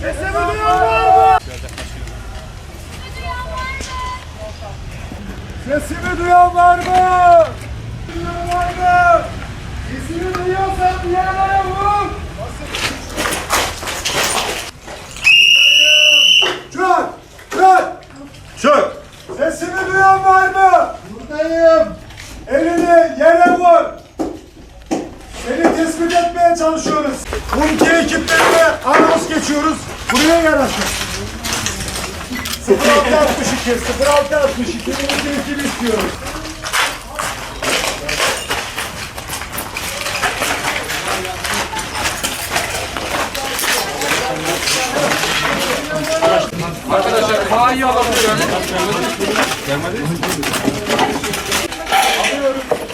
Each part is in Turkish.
Sesimi duyan var mı? Sesimi duyan var mı? Sesimi duyuyorsan bir yerlere tespit etmeye çalışıyoruz. Kumki ekiplerine anons geçiyoruz. Buraya artık. 0662 0662 bilgisini istiyoruz. Arkadaşlar K'yı alabiliyor. Alıyoruz.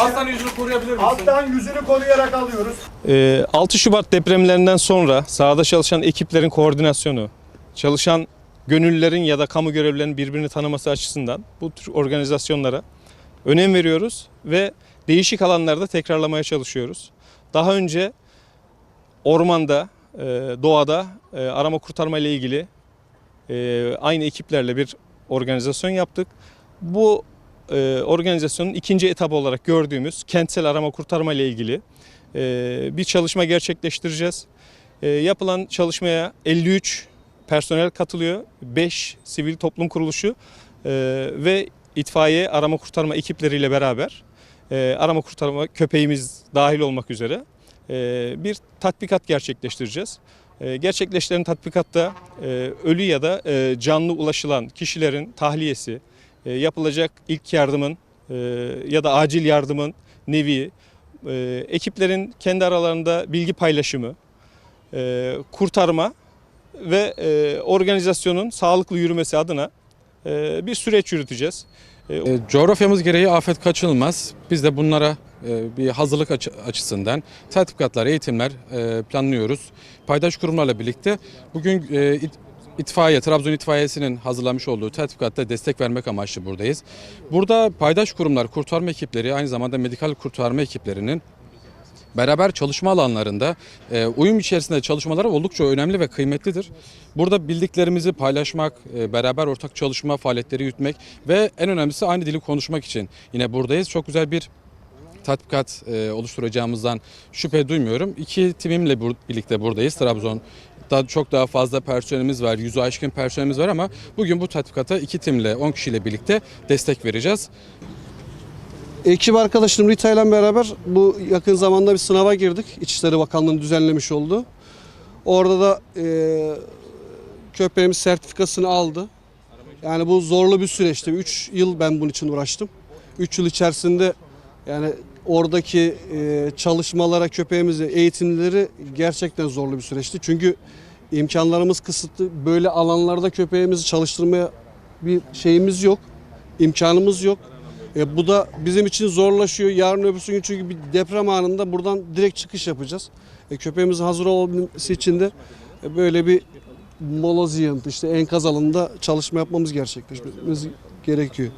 Aslan yüzünü koruyabilir misin? Alttan yüzünü koruyarak alıyoruz. Ee, 6 Şubat depremlerinden sonra sahada çalışan ekiplerin koordinasyonu, çalışan gönüllülerin ya da kamu görevlilerinin birbirini tanıması açısından bu tür organizasyonlara önem veriyoruz ve değişik alanlarda tekrarlamaya çalışıyoruz. Daha önce ormanda, e, doğada e, arama kurtarma ile ilgili e, aynı ekiplerle bir organizasyon yaptık. Bu e, organizasyonun ikinci etabı olarak gördüğümüz kentsel arama kurtarma ile ilgili e, bir çalışma gerçekleştireceğiz. E, yapılan çalışmaya 53 personel katılıyor, 5 sivil toplum kuruluşu e, ve itfaiye arama kurtarma ekipleriyle beraber e, arama kurtarma köpeğimiz dahil olmak üzere e, bir tatbikat gerçekleştireceğiz. E, gerçekleştirilen tatbikatta e, ölü ya da e, canlı ulaşılan kişilerin tahliyesi, yapılacak ilk yardımın e, ya da acil yardımın nevi, e, ekiplerin kendi aralarında bilgi paylaşımı, e, kurtarma ve e, organizasyonun sağlıklı yürümesi adına e, bir süreç yürüteceğiz. E, Coğrafyamız gereği afet kaçınılmaz. Biz de bunlara e, bir hazırlık açı- açısından tatbikatlar, eğitimler e, planlıyoruz. Paydaş kurumlarla birlikte bugün e, İtfaiye, Trabzon İtfaiyesi'nin hazırlamış olduğu tatbikatta destek vermek amaçlı buradayız. Burada paydaş kurumlar, kurtarma ekipleri, aynı zamanda medikal kurtarma ekiplerinin beraber çalışma alanlarında e, uyum içerisinde çalışmaları oldukça önemli ve kıymetlidir. Burada bildiklerimizi paylaşmak, e, beraber ortak çalışma faaliyetleri yürütmek ve en önemlisi aynı dili konuşmak için yine buradayız. Çok güzel bir tatbikat e, oluşturacağımızdan şüphe duymuyorum. İki timimle bur- birlikte buradayız. Trabzon'da çok daha fazla personelimiz var, yüzü aşkın personelimiz var ama bugün bu tatbikata iki timle, 10 kişiyle birlikte destek vereceğiz. Ekip arkadaşım Rita ile beraber bu yakın zamanda bir sınava girdik. İçişleri Bakanlığı'nın düzenlemiş olduğu. Orada da e, köpeğimiz sertifikasını aldı. Yani bu zorlu bir süreçti. 3 yıl ben bunun için uğraştım. 3 yıl içerisinde yani oradaki e, çalışmalara köpeğimizi, eğitimleri gerçekten zorlu bir süreçti. Çünkü imkanlarımız kısıtlı. Böyle alanlarda köpeğimizi çalıştırmaya bir şeyimiz yok. imkanımız yok. E, bu da bizim için zorlaşıyor. Yarın öbürsü gün çünkü bir deprem anında buradan direkt çıkış yapacağız. E, köpeğimizin hazır olabilmesi için de e, böyle bir moloz yığıntı işte enkaz alanında çalışma yapmamız gerçekleşmemiz gerekiyor.